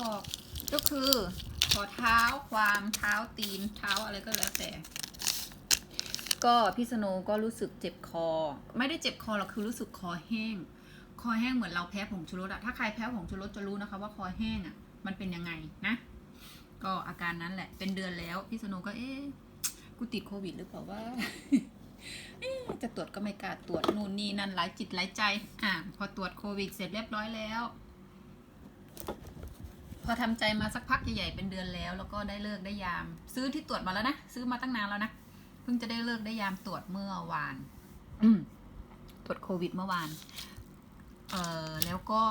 บอกก็คือขอเท้าความเท้าตีนเท้าอะไรก็แล้วแต่ ก็พี่สโนก็รู้สึกเจ็บคอ ไม่ได้เจ็บคอหรอกคือรู้สึกคอแห้ง คอแห้งเหมือนเราแพ้ผงชูรสอะถ้าใครแพ้ผงชูรสจะรู้นะคะ ว่าคอแห้งอะมันเป็นยังไงนะ ก็อาการนั้นแหละ เป็นเดือนแล้วพี่สโนก็เอ๊ะกูติดโควิดหรือเปล่าว่าจะตรวจก็ไม่กล้าตรวจนู่นนี่นั่นหลายจิตหลายใจ อะพอตรวจโควิดเสร็จเรียบร้อยแล้ว พอทำใจมาสักพักใหญ่ๆเป็นเดือนแล้ว แล้วก็ได้เลิกได้ยาม ซื้อที่ตรวจมาแล้วนะซื้อมาตั้งนานแล้วนะเพิ่งจะได้เลิกได้ยามตรวจเมื่อวานอืมตรวจโควิดเมื่อวานเอ่อแล้วก็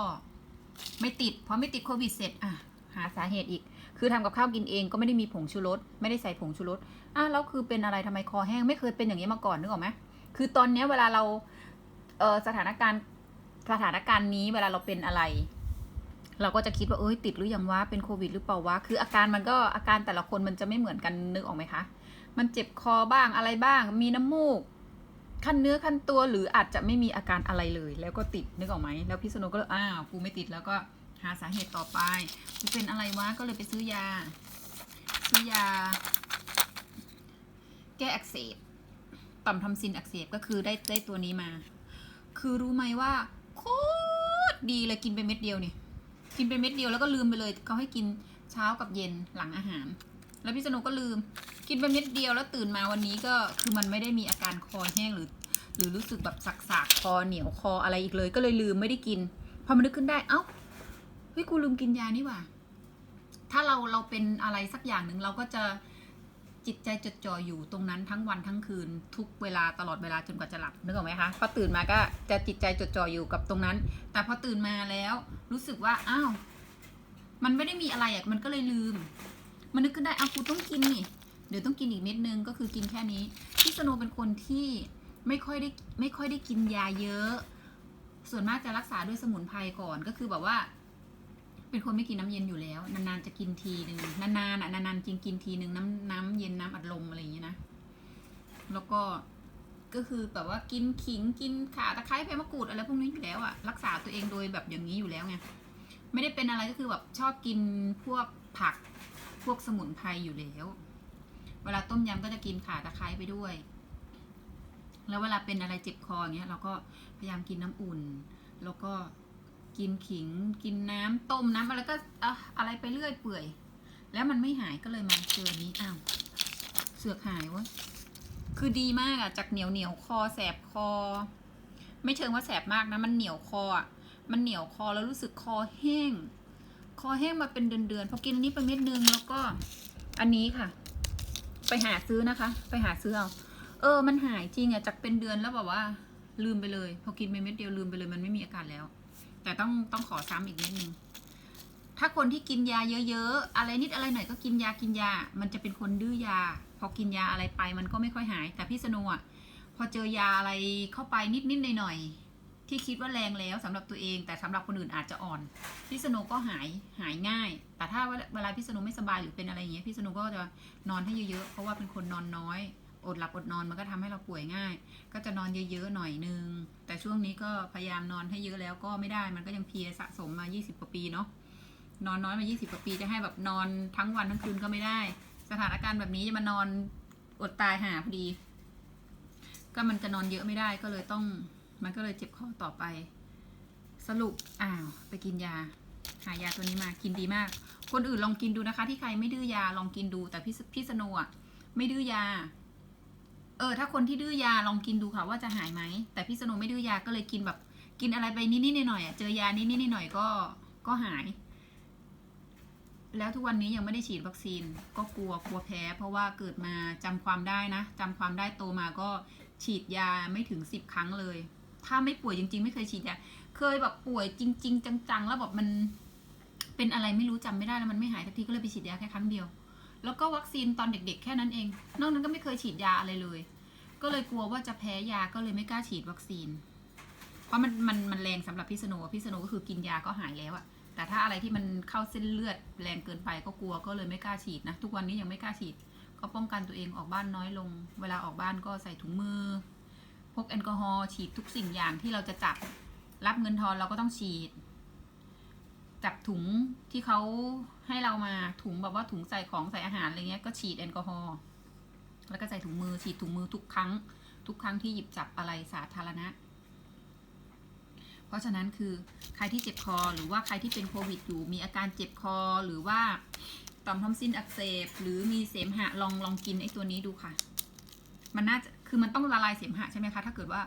ไม่ติดพอไม่ติดโควิดเสร็จอะหาสาเหตุอีก คือทำกับข้าวกินเองก็ไม่ได้มีผงชูรสไม่ได้ใส่ผงชูรสอะแล้วคือเป็นอะไรทำไมคอแห้งไม่เคยเป็นอย่างนี้มาก่อนนึกออกไหมคือตอนเนี้ยเวลาเราเอ่อสถานการณ์สถานการณ์นี้เวลาเราเป็นอะไร เราก็จะคิดว่าเอ้ยติดหรือยังวะเป็นโควิดหรือเปล่าวะคืออาการมันก็อาการแต่ละคนมันจะไม่เหมือนกันนึกออกไหมคะ มันเจ็บคอบ้างอะไรบ้าง มีน้ำมูกคันเนื้อคันตัวหรืออาจจะไม่มีอาการอะไรเลย แล้วก็ติดนึกออกไหมแล้วพี่สโนก็เลยอ้าวกูไม่ติดแล้วก็หาสาเหตุต่อไปกูเป็นอะไรวะก็เลยไปซื้อยา ซื้อยา แก้อักเสบต่อมทำซินอักเสบก็คือได้ได้ตัวนี้มา คือรู้ไหมว่าโคตรดีเลยกินไปเม็ดเดียวเนี่ย กินไปเม็ดเดียวแล้วก็ลืมไปเลยเขาให้กินเช้ากับเย็นหลังอาหาร แล้วพี่สนุกก็ลืม กินไปเม็ดเดียวแล้วตื่นมาวันนี้ก็คือมันไม่ได้มีอาการคอแห้งหรือ หรือรู้สึกแบบสักๆคอเหนียวคออะไรอีกเลย ก็เลยลืมไม่ได้กิน พอมันนึกขึ้นได้เอ้าเฮ้ยกูลืมกินยานี่หว่าถ้าเราเราเป็นอะไรสักอย่างหนึ่งเราก็จะ จิตใจจดจ่ออยู่ตรงนั้นทั้งวันทั้งคืนทุกเวลาตลอดเวลาจนกว่าจะหลับนึกออกไหมคะพอตื่นมาก็จะจิตใจจดจ่ออยู่กับตรงนั้น แต่พอตื่นมาแล้วรู้สึกว่าอ้าวมันไม่ได้มีอะไรอะมันก็เลยลืม มันนึกขึ้นได้อ้าวกูต้องกินนี่เดี๋ยวต้องกินอีกเม็ดนึงก็คือกินแค่นี้พี่สโนเป็นคนที่ไม่ค่อยได้ไม่ค่อยได้กินยาเยอะ ส่วนมากจะรักษาด้วยสมุนไพรก่อนก็คือแบบว่า เป็นคนไม่กินน้ำเย็นอยู่แล้ว นานๆจะกินทีหนึ่งนานๆอะนานๆจริงกินทีหนึ่งน้ำน้ำเย็นน้ำอัดลมอะไรอย่างเงี้ยนะแล้วก็ก็คือแบบว่ากินขิงกินข่าตะไคร้ใบมะกรูดอะไรพวกนี้อยู่แล้วอะรักษาตัวเองโดยแบบอย่างนี้อยู่แล้วไงไม่ได้เป็นอะไรก็คือแบบชอบกินพวกผักพวกสมุนไพรอยู่แล้ว เวลาต้มยำก็จะกินข่าตะไคร้ไปด้วย แล้วเวลาเป็นอะไรเจ็บคออย่างเงี้ยเราก็พยายามกินน้ำอุ่น แล้วก็ กินขิงกินน้ำต้มน้ำอะไรก็อะอะไรไปเรื่อยเปื่อย แล้วมันไม่หายก็เลยมาเจอนนี้อ้าวเสือกหายวะคือดีมากอะจากเหนียวเหนียวคอแสบคอ ไม่เชิงว่าแสบมากนะมันเหนียวคออะมันเหนียวคอแล้วรู้สึกคอแห้ง คอแห้งมาเป็นเดือนๆพอกินอันนี้ไปเม็ดนึงแล้วก็อันนี้ค่ะ ไปหาซื้อนะคะ ไปหาซื้อเอาเออ มันหายจริงอะจากเป็นเดือนแล้วแบบว่า ลืมไปเลย พอกินไปเม็ดเดียวลืมไปเลย มันไม่มีอาการแล้ว แต่ต้องต้องขอซ้ำอีกเม็ดนึง ถ้าคนที่กินยาเยอะๆ อะไรนิดอะไรหน่อยก็กินยากินยา มันจะเป็นคนดื้อยา พอกินยาอะไรไปมันก็ไม่ค่อยหาย แต่พี่สโนว์อะพอเจอยาอะไรเข้าไปนิดนิดๆหน่อยๆที่คิดว่าแรงแล้วสำหรับตัวเอง แต่สำหรับคนอื่นอาจจะอ่อน พี่สโนว์ก็หายหายง่าย แต่ถ้าเวลาพี่สโนว์ไม่สบายหรือเป็นอะไรอย่างเงี้ยพี่สโนว์ก็จะนอนให้เยอะๆเพราะว่าเป็นคนนอนน้อย อดหลับอดนอนมันก็ทำให้เราป่วยง่าย ก็จะนอนเยอะๆหน่อยนึง แต่ช่วงนี้ก็พยายามนอนให้เยอะแล้วก็ไม่ได้มันก็ยังเพียสะสมมา 20 กว่าปีเนาะนอนน้อยมา 20 กว่าปีจะให้แบบนอนทั้งวันทั้งคืนก็ไม่ได้ สถานการณ์แบบนี้จะมานอนอดตายหาพอดี ก็มันจะนอนเยอะไม่ได้ก็เลยต้อง มันก็เลยเจ็บคอต่อไป สรุปอ้าวไปกินยา หายาตัวนี้มากินดีมาก คนอื่นลองกินดูนะคะ ที่ใครไม่ดื้อยาลองกินดูแต่พี่พี่สโนอะไม่ดื้อยา เออถ้าคนที่ดื้อยาลองกินดูค่ะว่าจะหายไหม แต่พี่สนว์ไม่ดื้อยาก็เลยกินแบบ กินอะไรไปนิดๆหน่อยๆอะเจอยานิดๆหน่อยๆก็ก็หาย แล้วทุกวันนี้ยังไม่ได้ฉีดวัคซีน ก็กลัวกลัวแพ้ เพราะว่าเกิดมาจำความได้นะจำความได้โตมาก็ฉีดยาไม่ถึงสิบครั้งเลย ถ้าไม่ป่วยจริง ๆ ไม่เคยฉีดยาเคยแบบป่วยจริง ๆ จังๆ แล้วแบบมันเป็นอะไรไม่รู้จำไม่ได้แล้วมันไม่หายทักทีก็เลยไปฉีดยาแค่ครั้งเดียว แล้วก็วัคซีนตอนเด็กๆ แค่นั้นเอง นอกนั้นก็ไม่เคยฉีดยาอะไรเลย ก็เลยกลัวว่าจะแพ้ยาก็เลยไม่กล้าฉีดวัคซีน เพราะมันมันมันแรงสำหรับพี่สโนว์พี่สโนว์ก็คือกินยาก็หายแล้วอะแต่ถ้าอะไรที่มันเข้าเส้นเลือดแรงเกินไปก็กลัวก็เลยไม่กล้าฉีดนะ ทุกวันนี้ยังไม่กล้าฉีด ก็ป้องกันตัวเองออกบ้านน้อยลง เวลาออกบ้านก็ใส่ถุงมือพกแอลกอฮอล์ฉีดทุกสิ่งอย่างที่เราจะจับรับเงินทอนเราก็ต้องฉีด จับถุงที่เขาให้เรามาถุงแบบว่าถุงใส่ของใส่อาหารอะไรเงี้ยก็ฉีดแอลกอฮอล์แล้วก็ใส่ถุงมือฉีดถุงมือทุกครั้ง ทุกครั้งที่หยิบจับอะไรสาธารณะ เพราะฉะนั้นคือใครที่เจ็บคอหรือว่าใครที่เป็นโควิดอยู่มีอาการเจ็บคอหรือว่าต่อมทอมซินอักเสบหรือมีเสมหะลองลองกินไอ้ตัวนี้ดูค่ะ มันน่าจะคือมันต้องละลายเสมหะใช่ไหมคะถ้าเกิดว่า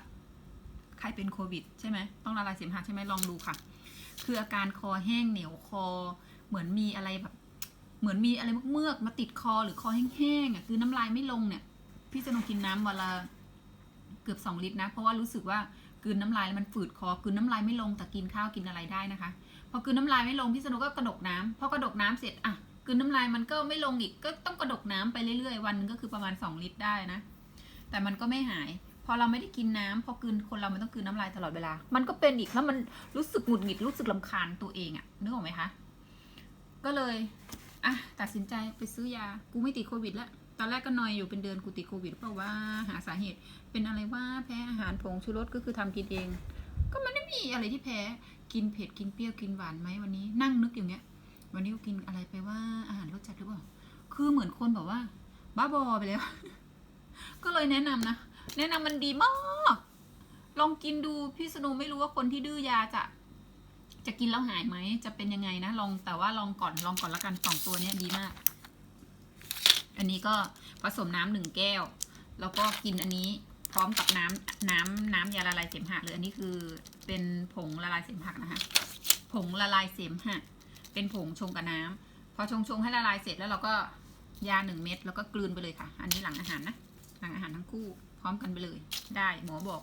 ใครเป็นโควิดใช่ไหมต้องละลายเสมหะใช่ไหมลองดูค่ะ คืออาการคอแห้งเหนียวคอ เหมือนมีอะไรแบบ เหมือนมีอะไรเมือกมาติดคอหรือคอแห้งๆอะคือน้ำลายไม่ลงเนี่ย พี่จะลองกินน้ำวันละเกือบสองลิตรนะ เพราะว่ารู้สึกว่ากืนน้ำลายแล้วมันฝืดคอกืนน้ำลายไม่ลงแต่กินข้าวกินอะไรได้นะคะ พอกืนน้ำลายไม่ลงพี่สนุกก็กระดกน้ำพอกระดกน้ำเสร็จอะกืนน้ำลายมันก็ไม่ลงอีกก็ต้องกระดกน้ำไปเรื่อยๆ วันนึงก็คือประมาณสองลิตรได้นะ แต่มันก็ไม่หาย พอเราไม่ได้กินน้ำพอกลืนคนเรามันต้องกลืนน้ำลายตลอดเวลา มันก็เป็นอีกแล้วมันรู้สึกหงุดหงิดรู้สึกลำคาญตัวเองอะนึกออกไหมคะ ก็เลยอะตัดสินใจไปซื้อยา กูไม่ติดโควิดแล้ว ตอนแรกก็นอยอยู่เป็นเดือนกูติดโควิดเปล่าว่าหาสาเหตุ เป็นอะไรว่าแพ้อาหารผงชูรสก็คือทำกินเอง ก็มันไม่มีอะไรที่แพ้ กินเผ็ดกินเปรี้ยวกินหวานไหมวันนี้ นั่งนึกอย่างเงี้ย วันนี้กูกินอะไรไปว่าอาหารรสจัดหรือเปล่า คือเหมือนคนแบบว่า บ้าบอไปแล้ว ก็เลยแนะนำนะ แนะนำมันดีมาก ลองกินดูพี่สโนไม่รู้ว่าคนที่ดื้อยาจะ จะกินแล้วหายไหม จะเป็นยังไงนะ ลองแต่ว่าลองก่อนลองก่อนละกันสองตัวเนี้ยดีมาก อันนี้ก็ผสมน้ำหนึ่งแก้ว แล้วก็กินอันนี้พร้อมกับน้ำน้ำน้ำยาละลายเสมหะเลยอันนี้คือเป็นผงละลายเสมหะนะคะผงละลายเสมหะเป็นผงชงกับน้ำพอชงชงให้ละลายเสร็จแล้วเราก็ยาหนึ่งเม็ดแล้วก็กลืนไปเลยค่ะ อันนี้หลังอาหารนะ หลังอาหารทั้งคู่ พร้อมกันไปเลย ได้หมอบอก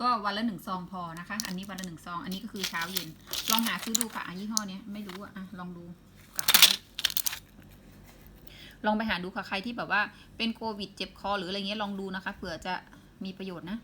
ก็วันละหนึ่งซองพอนะคะ อันนี้วันละหนึ่งซอง อันนี้ก็คือเช้าเย็น ลองหาซื้อดูค่ะยี่ห้อเนี้ยไม่รู้อะอะลองดูกับใครลองไปหาดูค่ะใครที่แบบว่าเป็นโควิดเจ็บคอหรืออะไรเงี้ยลองดูนะคะเผื่อจะมีประโยชน์นะ